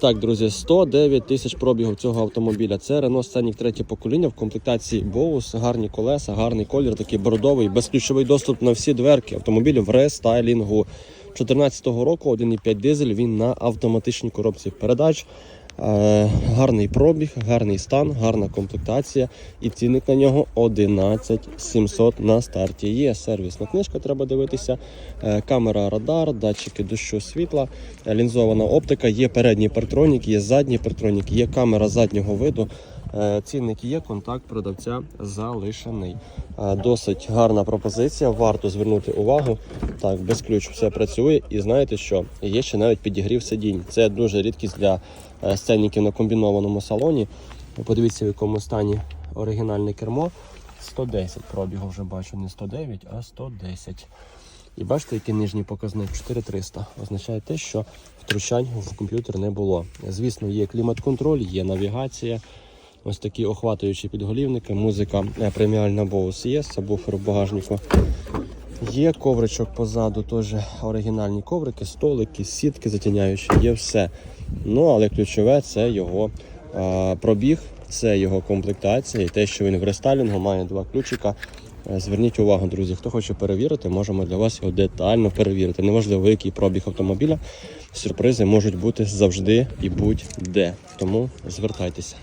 Так, друзі, 109 тисяч пробігів цього автомобіля. Це Renault Scenic третє покоління в комплектації Bose, гарні колеса, гарний колір, такий бордовий, безключовий доступ на всі дверки. Автомобіль в рестайлінгу. 2014 року 1,5 дизель, він на автоматичній коробці передач. Гарний пробіг, гарний стан, гарна комплектація і цінник на нього 11 700 на старті. Є сервісна книжка, треба дивитися. Е, камера радар, датчики дощу світла, лінзована оптика, є передній партронік, є задній партронік, є камера заднього виду. Е, Цінник є, контакт продавця залишений. Е, Досить гарна пропозиція, варто звернути увагу. Так, без ключ все працює. І знаєте що? Є ще навіть підігрів сидінь. Це дуже рідкість для е, сценників на комбінованому салоні. Подивіться, в якому стані оригінальне кермо. 110 пробігу вже бачу, не 109, а 110. І бачите, який нижній показник 4300. Означає те, що втручань в комп'ютер не було. Звісно, є клімат-контроль, є навігація. Ось такі охватуючі підголівники, музика е, преміальна Bose є, сабвуфер в багажнику. Є ковричок позаду, теж оригінальні коврики, столики, сітки затіняючі, є все. Ну, але ключове це його а, пробіг, це його комплектація і те, що він в рестайлінгу має два ключика. Е, Зверніть увагу, друзі, хто хоче перевірити, можемо для вас його детально перевірити. Неважливо, який пробіг автомобіля, сюрпризи можуть бути завжди і будь-де. Тому звертайтеся.